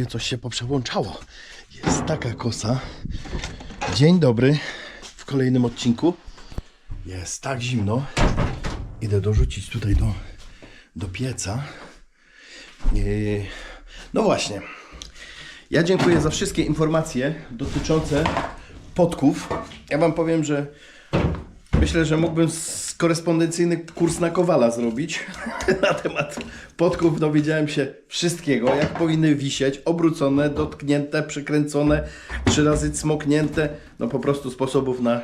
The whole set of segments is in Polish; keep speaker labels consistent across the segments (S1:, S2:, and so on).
S1: mnie coś się poprzełączało. Jest taka kosa. Dzień dobry w kolejnym odcinku. Jest tak zimno. Idę dorzucić tutaj do, do pieca. Yy, No właśnie. Ja dziękuję za wszystkie informacje dotyczące podków. Ja Wam powiem, że myślę, że mógłbym korespondencyjny kurs na Kowala zrobić na temat podków. Dowiedziałem się wszystkiego, jak powinny wisieć, obrócone, dotknięte, przykręcone, trzy razy cmoknięte. No po prostu sposobów na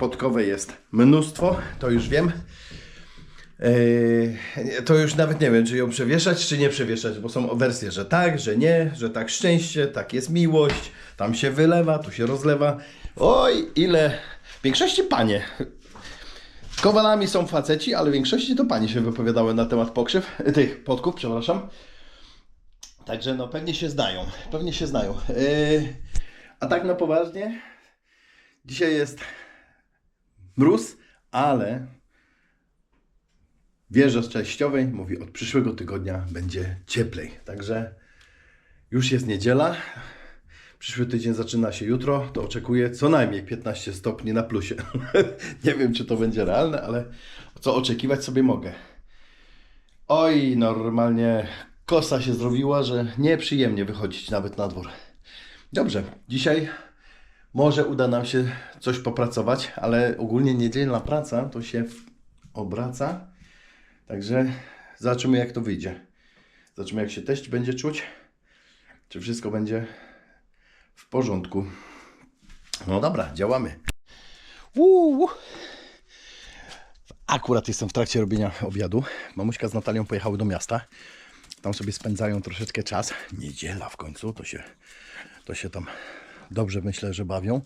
S1: podkowe jest mnóstwo, to już wiem. Yy, to już nawet nie wiem, czy ją przewieszać, czy nie przewieszać, bo są wersje, że tak, że nie, że tak szczęście, tak jest miłość, tam się wylewa, tu się rozlewa. Oj, ile. W większości panie. Kowalami są faceci, ale w większości to panie się wypowiadały na temat pokrzyw, tych podków, przepraszam. Także no pewnie się znają, pewnie się znają. Yy, a tak na poważnie, dzisiaj jest mróz, ale wieża z częściowej mówi od przyszłego tygodnia będzie cieplej. Także już jest niedziela. Przyszły tydzień zaczyna się jutro, to oczekuję co najmniej 15 stopni na plusie. Nie wiem, czy to będzie realne, ale co oczekiwać sobie mogę. Oj, normalnie kosa się zrobiła, że nieprzyjemnie wychodzić nawet na dwór. Dobrze, dzisiaj może uda nam się coś popracować, ale ogólnie niedzielna praca to się obraca. Także zobaczymy jak to wyjdzie. Zobaczymy jak się teść będzie czuć. Czy wszystko będzie w porządku. No dobra, działamy. Uuu. Akurat jestem w trakcie robienia obiadu. Mamuśka z Natalią pojechały do miasta. Tam sobie spędzają troszeczkę czas. Niedziela w końcu, to się, to się tam dobrze myślę, że bawią.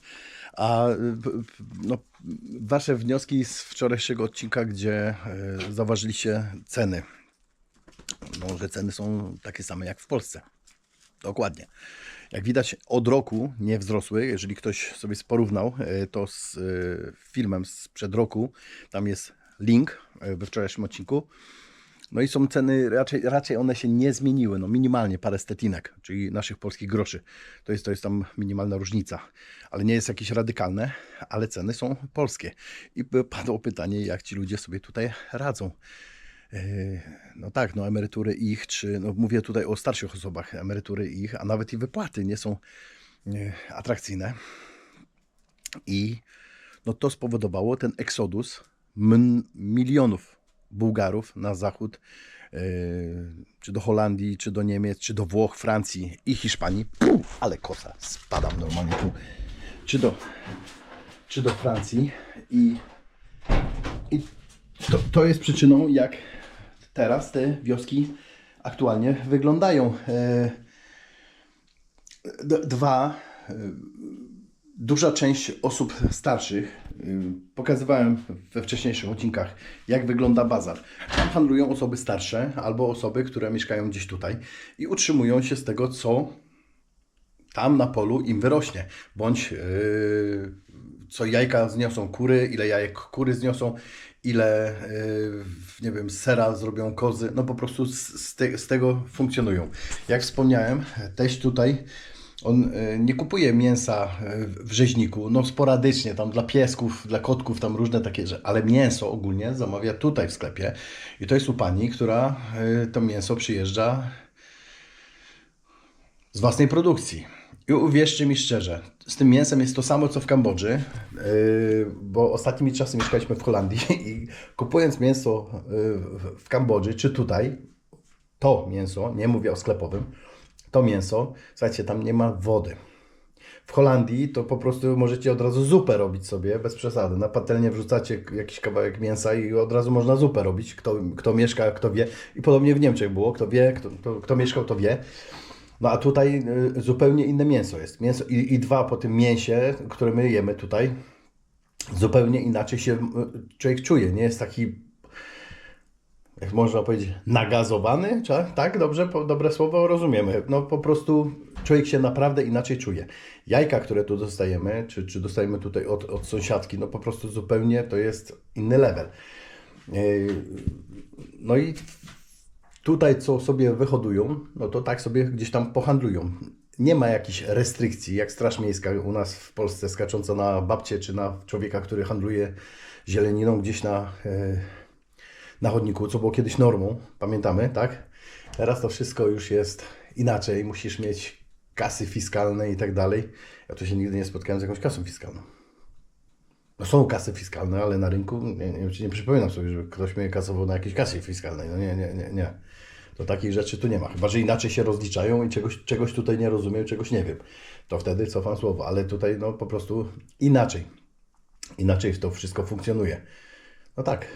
S1: A p- no, wasze wnioski z wczorajszego odcinka, gdzie y, zauważyliście ceny. No, że ceny są takie same jak w Polsce. Dokładnie. Jak widać, od roku nie wzrosły. Jeżeli ktoś sobie porównał e, to z e, filmem sprzed roku, tam jest link e, we wczorajszym odcinku. No i są ceny, raczej, raczej one się nie zmieniły, no minimalnie parę stetinek, czyli naszych polskich groszy. To jest, to jest tam minimalna różnica, ale nie jest jakieś radykalne, ale ceny są polskie. I padło pytanie, jak ci ludzie sobie tutaj radzą. Yy, No tak, no emerytury ich, czy no mówię tutaj o starszych osobach, emerytury ich, a nawet i wypłaty nie są yy, atrakcyjne. I no to spowodowało ten eksodus milionów Bułgarów na zachód, yy, czy do Holandii, czy do Niemiec, czy do Włoch, Francji i Hiszpanii. Puh, ale kosa, spadam normalnie tu. Czy do, czy do Francji i, i to, to jest przyczyną, jak teraz te wioski aktualnie wyglądają. E, Dwa, e, duża część osób starszych, e, pokazywałem we wcześniejszych odcinkach, jak wygląda bazar. Tam handlują osoby starsze albo osoby, które mieszkają gdzieś tutaj i utrzymują się z tego, co tam na polu im wyrośnie. Bądź yy, co jajka zniosą kury, ile jajek kury zniosą, ile yy, nie wiem, sera zrobią kozy. No po prostu z, te, z tego funkcjonują. Jak wspomniałem, teść tutaj on yy, nie kupuje mięsa yy, w rzeźniku, no sporadycznie, tam dla piesków, dla kotków, tam różne takie rzeczy, ale mięso ogólnie zamawia tutaj w sklepie i to jest u pani, która to mięso przyjeżdża z własnej produkcji. I uwierzcie mi szczerze, z tym mięsem jest to samo co w Kambodży, yy, bo ostatnimi czasy mieszkaliśmy w Holandii i kupując mięso w- w Kambodży czy tutaj, to mięso, nie mówię o sklepowym, to mięso, słuchajcie, tam nie ma wody. W Holandii to po prostu możecie od razu zupę robić sobie, bez przesady. Na patelnię wrzucacie jakiś kawałek mięsa i od razu można zupę robić. Kto, kto mieszka, kto wie. I podobnie w Niemczech było. Kto wie, kto, kto, kto mieszkał, to wie. No a tutaj y, zupełnie inne mięso jest. Mięso i, i dwa po tym mięsie, które my jemy tutaj, zupełnie inaczej się y, człowiek czuje. Nie jest taki jak można powiedzieć, nagazowany, tak? Dobrze, dobre słowo rozumiemy. No po prostu człowiek się naprawdę inaczej czuje. Jajka, które tu dostajemy, czy, czy dostajemy tutaj od, od sąsiadki, no po prostu zupełnie to jest inny level. Yy, No i Tutaj co sobie wyhodują, no to tak sobie gdzieś tam pohandlują. Nie ma jakichś restrykcji, jak Straż Miejska u nas w Polsce skacząca na babcie czy na człowieka, który handluje zieleniną gdzieś na, e, na chodniku, co było kiedyś normą, pamiętamy, tak? Teraz to wszystko już jest inaczej, musisz mieć kasy fiskalne i tak dalej. Ja tu się nigdy nie spotkałem z jakąś kasą fiskalną. No są kasy fiskalne, ale na rynku nie, nie, nie przypominam sobie, żeby ktoś mnie kasował na jakiejś kasie fiskalnej. No nie, nie, nie, nie. To takich rzeczy tu nie ma. Chyba, że inaczej się rozliczają i czegoś, czegoś tutaj nie rozumiem, czegoś nie wiem. To wtedy cofam słowo, ale tutaj no po prostu inaczej. Inaczej to wszystko funkcjonuje. No tak.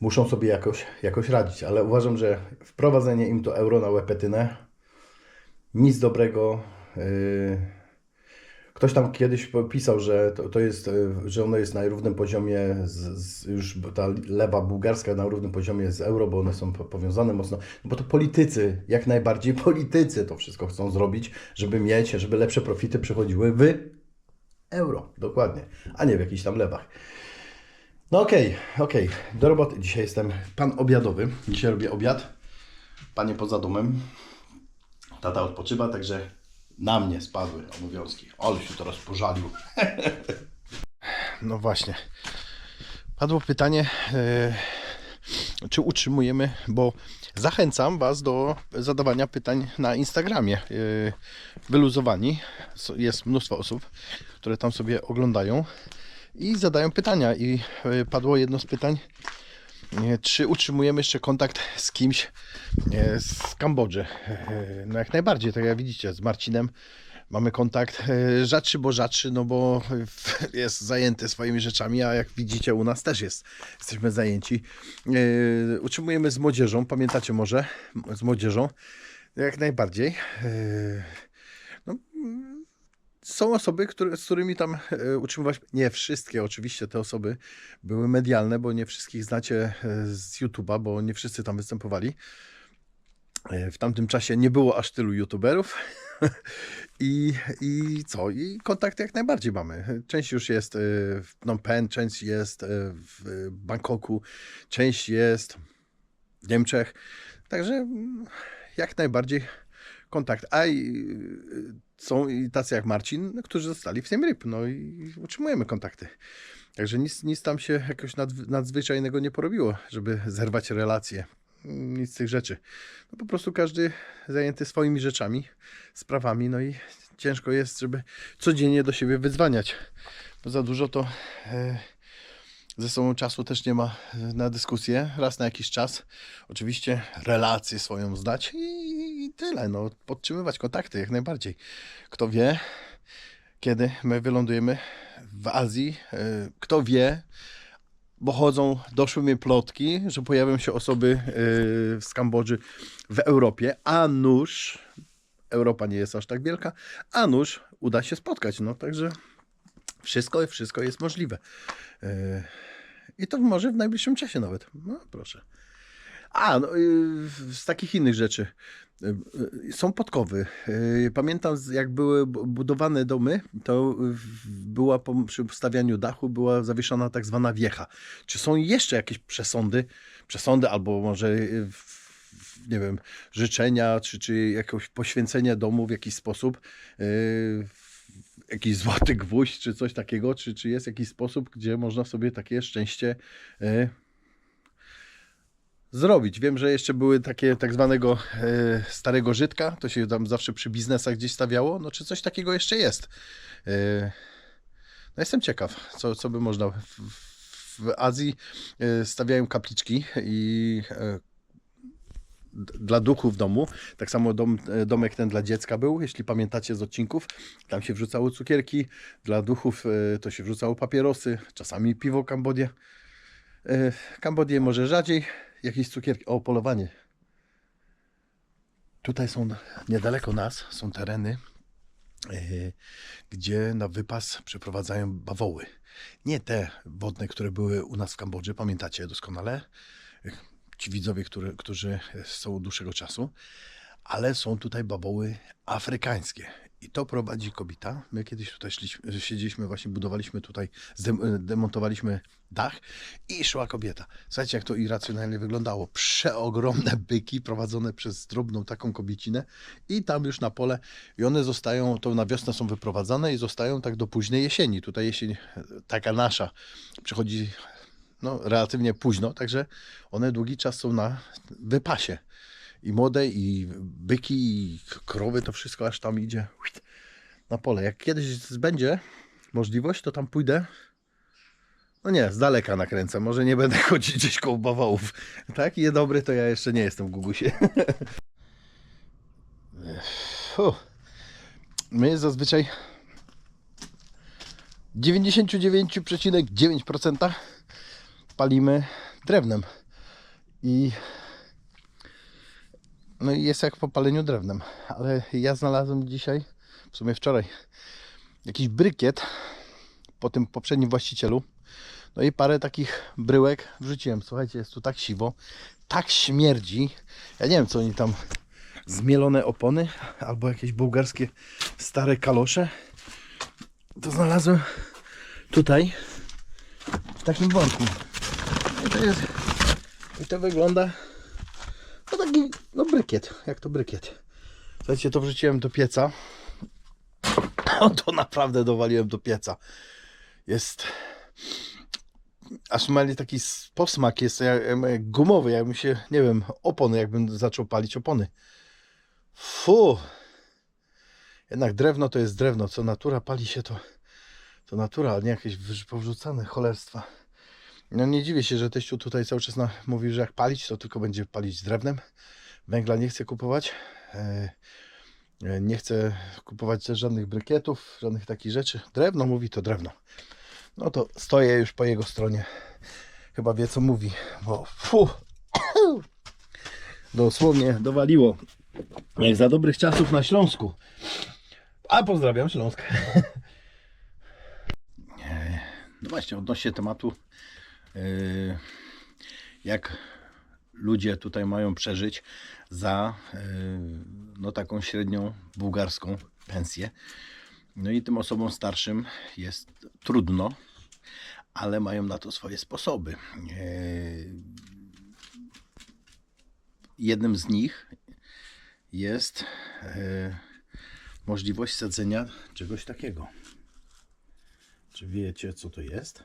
S1: Muszą sobie jakoś, jakoś radzić, ale uważam, że wprowadzenie im to euro na łepetynę nic dobrego. Yy, Ktoś tam kiedyś pisał, że to, to jest, y, że ono jest na równym poziomie, z, z, już ta lewa bułgarska na równym poziomie z euro, bo one są po- powiązane mocno. No bo to politycy, jak najbardziej politycy to wszystko chcą zrobić, żeby mieć, żeby lepsze profity przychodziły w euro, dokładnie, a nie w jakichś tam lewach. No okej, okej, do roboty. Dzisiaj jestem pan obiadowy. Dzisiaj robię obiad. Panie poza domem. Tata odpoczywa, także na mnie spadły obowiązki. Ale się teraz pożalił. No właśnie. Padło pytanie, e, czy utrzymujemy, bo zachęcam Was do zadawania pytań na Instagramie. E, Wyluzowani. Jest mnóstwo osób, które tam sobie oglądają i zadają pytania. I e, padło jedno z pytań, czy utrzymujemy jeszcze kontakt z kimś z Kambodży. E, No jak najbardziej, tak jak widzicie, z Marcinem mamy kontakt e, rzadszy, bo rzadszy, no bo jest zajęty swoimi rzeczami, a jak widzicie u nas też jest, jesteśmy zajęci. E, Utrzymujemy z młodzieżą, pamiętacie może, z młodzieżą, jak najbardziej. Są osoby, które, z którymi tam e, utrzymywać. Nie wszystkie, oczywiście te osoby były medialne, bo nie wszystkich znacie e, z YouTube'a, bo nie wszyscy tam występowali. E, W tamtym czasie nie było aż tylu YouTuberów. I, I co? I kontakt jak najbardziej mamy. Część już jest w Phnom Penh, część jest w Bangkoku, część jest w Niemczech. Także mm, jak najbardziej kontakt. A i, są i tacy jak Marcin, którzy zostali w Siem Reap, no i utrzymujemy kontakty. Także nic, nic tam się jakoś nadw- nadzwyczajnego nie porobiło, żeby zerwać relacje. Nic z tych rzeczy. No po prostu każdy zajęty swoimi rzeczami, sprawami, no i ciężko jest, żeby codziennie do siebie wyzwaniać. Bo za dużo to e, ze sobą czasu też nie ma e, na dyskusję. Raz na jakiś czas oczywiście relację swoją zdać i, i tyle. No, podtrzymywać kontakty jak najbardziej. Kto wie, kiedy my wylądujemy w Azji, e, kto wie, bo chodzą, doszły mnie plotki, że pojawią się osoby e, z Kambodży w Europie, a nuż, Europa nie jest aż tak wielka, a nuż uda się spotkać. No także wszystko, wszystko jest możliwe. E, I to może w najbliższym czasie nawet. No proszę. A, no, y, z takich innych rzeczy. Y, y, Są podkowy. Pamiętam, jak były bu- budowane domy, to była przy wstawianiu dachu była zawieszona tak zwana wiecha. Czy są jeszcze jakieś przesądy, przesądy albo może nie wiem, życzenia, czy, czy jakieś poświęcenie domu w jakiś sposób, jakiś złoty gwóźdź, czy coś takiego, czy, czy jest jakiś sposób, gdzie można sobie takie szczęście zrobić. Wiem, że jeszcze były takie tak zwanego e, starego Żydka, to się tam zawsze przy biznesach gdzieś stawiało. No czy coś takiego jeszcze jest? E, no jestem ciekaw, co, co by można... W, w Azji e, stawiają kapliczki i e, dla duchów domu. Tak samo dom, e, domek ten dla dziecka był, jeśli pamiętacie z odcinków. Tam się wrzucało cukierki, dla duchów e, to się wrzucało papierosy, czasami piwo Kambodię. E, Kambodię może rzadziej, jakieś cukierki. O, polowanie. Tutaj są niedaleko nas, są tereny, e, gdzie na wypas przeprowadzają bawoły. Nie te wodne, które były u nas w Kambodży, pamiętacie doskonale. Ci widzowie, którzy, którzy są od dłuższego czasu, ale są tutaj bawoły afrykańskie. I to prowadzi kobieta. My kiedyś tutaj szliśmy, siedzieliśmy, właśnie budowaliśmy tutaj, zdem- demontowaliśmy dach i szła kobieta. Słuchajcie, jak to irracjonalnie wyglądało. Przeogromne byki prowadzone przez drobną taką kobiecinę i tam już na pole i one zostają, to na wiosnę są wyprowadzane i zostają tak do późnej jesieni. Tutaj jesień, e, taka nasza, przychodzi no, relatywnie późno, także one długi czas są na wypasie. I młode, i byki, i krowy, to wszystko aż tam idzie na pole. Jak kiedyś będzie możliwość, to tam pójdę. No nie, z daleka nakręcę. Może nie będę chodzić gdzieś koło bawołów. Tak? Je dobry, to ja jeszcze nie jestem w Gugusie. My zazwyczaj 99,9% palimy drewnem. I no i jest jak po paleniu drewnem. Ale ja znalazłem dzisiaj, w sumie wczoraj, jakiś brykiet po tym poprzednim właścicielu. No i parę takich bryłek wrzuciłem. Słuchajcie, jest tu tak siwo, tak śmierdzi. Ja nie wiem, co oni tam zmielone opony albo jakieś bułgarskie stare kalosze. To znalazłem tutaj w takim worku. I to jest i to wygląda no taki, no brykiet, jak to brykiet. Słuchajcie, to wrzuciłem do pieca. O, to naprawdę dowaliłem do pieca. Jest... Aż mali taki posmak jest jak, jak gumowy, jakbym się, nie wiem, opony, jakbym zaczął palić opony. Fu! Jednak drewno to jest drewno. Co natura pali się, to, to natura, a nie jakieś wrz- powrzucane cholerstwa. No nie dziwię się, że teściu tutaj cały czas na, mówi, że jak palić, to tylko będzie palić drewnem. Węgla nie chce kupować. E, e, nie chce kupować też żadnych brykietów, żadnych takich rzeczy. Drewno mówi, to drewno. No to stoję już po jego stronie. Chyba wie co mówi, bo fu, dosłownie dowaliło. Jak za dobrych czasów na Śląsku. A pozdrawiam Śląsk. E, No właśnie, odnośnie tematu jak ludzie tutaj mają przeżyć za yy, no, taką średnią bułgarską pensję. No i tym osobom starszym jest trudno, ale mają na to swoje sposoby. Yy, Jednym z nich jest yy, możliwość sadzenia czegoś takiego. Czy wiecie, co to jest?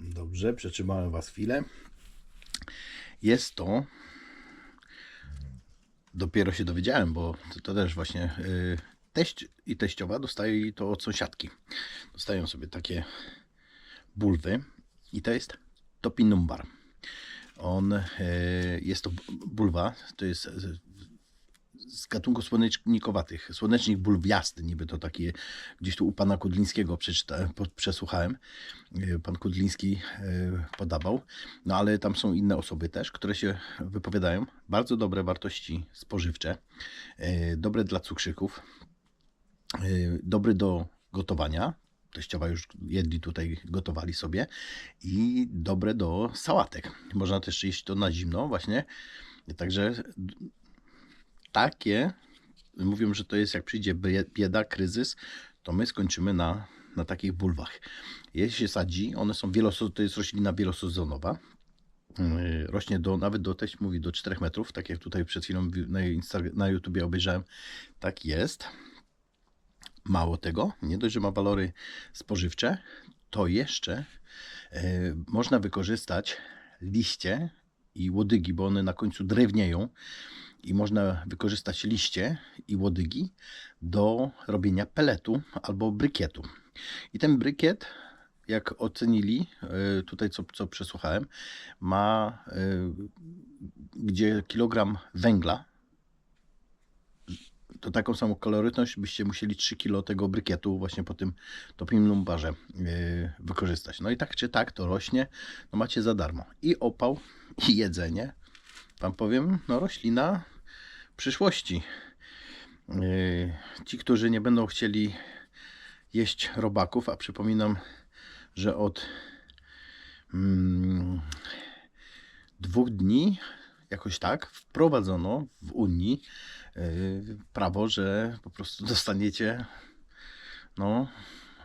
S1: Dobrze, przetrzymałem Was chwilę. Jest to. Dopiero się dowiedziałem, bo to, to też właśnie yy, teść i teściowa dostaje to od sąsiadki. Dostają sobie takie bulwy i to jest topinumbar. On yy, jest to bu- bulwa, to jest z- gatunku słonecznikowatych, słonecznik bulwiasty, niby to takie gdzieś tu u pana Kudlińskiego przeczytałem, przesłuchałem. Yy, Pan Kudliński yy, podawał, no ale tam są inne osoby też, które się wypowiadają. Bardzo dobre wartości spożywcze, yy, dobre dla cukrzyków, dobry do gotowania. Teściowa już jedli tutaj, gotowali sobie i dobre do sałatek. Można też jeść to na zimno właśnie. Także takie, mówią, że to jest jak przyjdzie bie- bieda, kryzys, to my skończymy na, na takich bulwach. Jeśli się sadzi, one są wielosezonowe, to jest roślina wielosezonowa. Yy, Rośnie do, nawet do, teść mówi, do 4 metrów, tak jak tutaj przed chwilą wi- na, na YouTubie obejrzałem. Tak jest. Mało tego, nie dość, że ma walory spożywcze, to jeszcze yy, można wykorzystać liście i łodygi, bo one na końcu drewnieją i można wykorzystać liście i łodygi do robienia peletu albo brykietu. I ten brykiet, jak ocenili, y, tutaj co, co przesłuchałem, ma y, gdzie kilogram węgla, to taką samą kalorytność byście musieli 3 kg tego brykietu właśnie po tym topim lumbarze y, wykorzystać. No i tak czy tak to rośnie, no macie za darmo. I opał, i jedzenie. Wam powiem, no roślina przyszłości. Yy, Ci, którzy nie będą chcieli jeść robaków, a przypominam, że od mm, dwóch dni jakoś tak wprowadzono w Unii yy, prawo, że po prostu dostaniecie no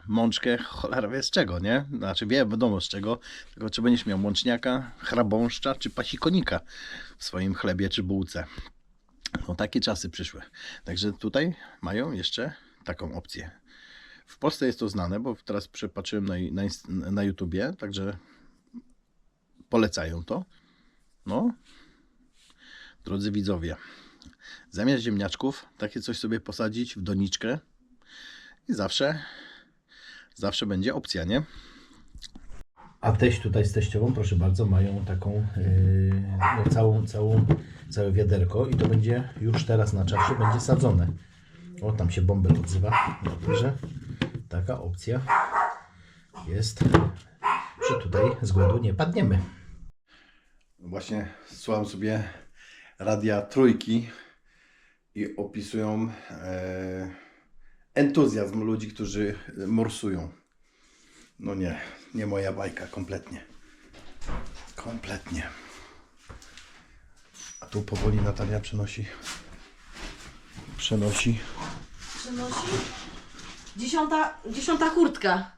S1: mączkę cholera wie z czego, nie? Znaczy wie, wiadomo z czego, tylko czy będziesz miał mączniaka, chrabąszcza czy pasikonika w swoim chlebie czy bułce. No takie czasy przyszły. Także tutaj mają jeszcze taką opcję. W Polsce jest to znane, bo teraz przepatrzyłem na, na, na YouTubie, także polecają to. No, drodzy widzowie, zamiast ziemniaczków takie coś sobie posadzić w doniczkę i zawsze, zawsze będzie opcja, nie? A teść tutaj z teściową, proszę bardzo, mają taką yy, no, całą, całą, całe wiaderko i to będzie już teraz na czasie będzie sadzone. O, tam się bąbel odzywa. Dobrze. Taka opcja jest, że tutaj z głodu nie padniemy. Właśnie słucham sobie radia trójki i opisują e, entuzjazm ludzi, którzy morsują. No nie, nie moja bajka, kompletnie. Kompletnie. A tu powoli Natalia przenosi. Przenosi.
S2: Przynosi? Dziesiąta, dziesiąta kurtka.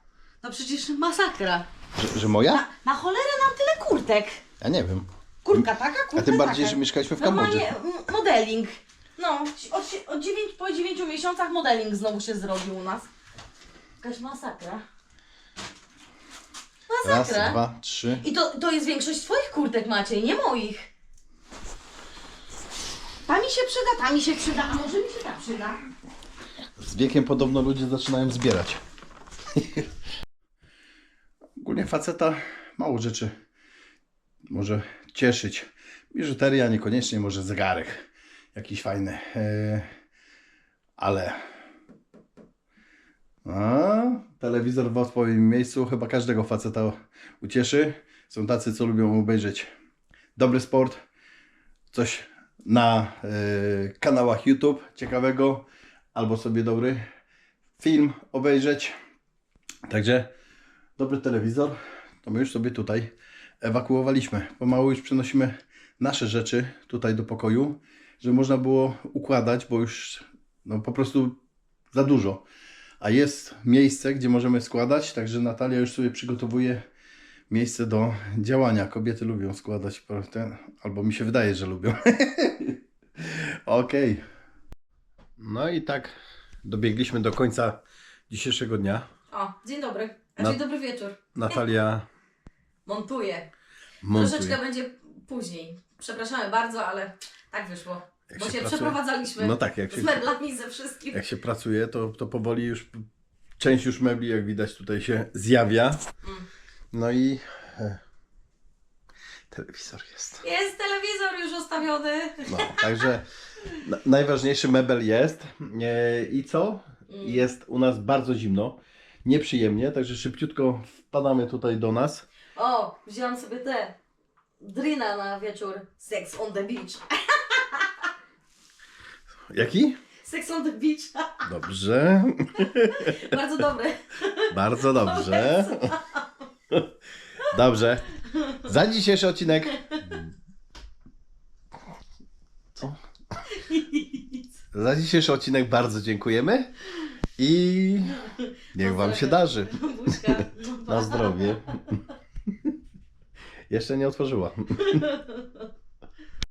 S2: No przecież masakra.
S1: Że, że moja?
S2: Na, na cholerę nam tyle kurtek.
S1: Ja nie wiem.
S2: Kurtka taka, kurtka
S1: A tym bardziej,
S2: taka.
S1: że mieszkaliśmy w Kambodży.
S2: Normalnie modeling. No, od, si- od 9, po 9 miesiącach modeling znowu się zrobił u nas. Jakaś masakra.
S1: Raz,
S2: Masakra.
S1: dwa, trzy.
S2: I to, to jest większość twoich kurtek, Maciej, nie moich. Ta mi się przyda, ta mi się przyda, a może mi się ta przyda.
S1: Z wiekiem podobno ludzie zaczynają zbierać. Ogólnie faceta mało rzeczy może cieszyć. Biżuteria niekoniecznie, może zegarek jakiś fajny. E, ale a, telewizor w odpowiednim miejscu chyba każdego faceta ucieszy. Są tacy, co lubią obejrzeć dobry sport, coś na e, kanałach YouTube ciekawego, albo sobie dobry film obejrzeć. Także dobry telewizor, to my już sobie tutaj ewakuowaliśmy. Pomału już przenosimy nasze rzeczy tutaj do pokoju, żeby można było układać, bo już no, po prostu za dużo. A jest miejsce, gdzie możemy składać, także Natalia już sobie przygotowuje miejsce do działania. Kobiety lubią składać, prawda? albo mi się wydaje, że lubią. Okej. No i tak dobiegliśmy do końca dzisiejszego dnia.
S2: O, dzień dobry.
S1: Na-
S2: Znaczy dobry wieczór.
S1: Natalia
S2: Montuję.
S1: montuje.
S2: Troszeczkę będzie później. Przepraszamy bardzo, ale tak wyszło.
S1: Jak
S2: bo
S1: się
S2: się,
S1: pracuje?
S2: przeprowadzaliśmy
S1: No tak, jak się,
S2: z ze wszystkim.
S1: jak się pracuje, to, to powoli już część już mebli, jak widać, tutaj się zjawia.
S2: Mm.
S1: No i e, telewizor jest.
S2: Jest telewizor już ustawiony.
S1: No, także na, najważniejszy mebel jest. E, I co?
S2: Mm.
S1: Jest u nas bardzo zimno, nieprzyjemnie, także szybciutko wpadamy tutaj do nas.
S2: O, wziąłam sobie te drina na wieczór. Sex on the beach.
S1: Jaki?
S2: Sex on the beach.
S1: Dobrze,
S2: Bardzo dobry.
S1: bardzo dobrze. Dobrze. Za dzisiejszy odcinek. Co? Za dzisiejszy odcinek bardzo dziękujemy i niech Wam się darzy. Na zdrowie. Jeszcze nie otworzyła.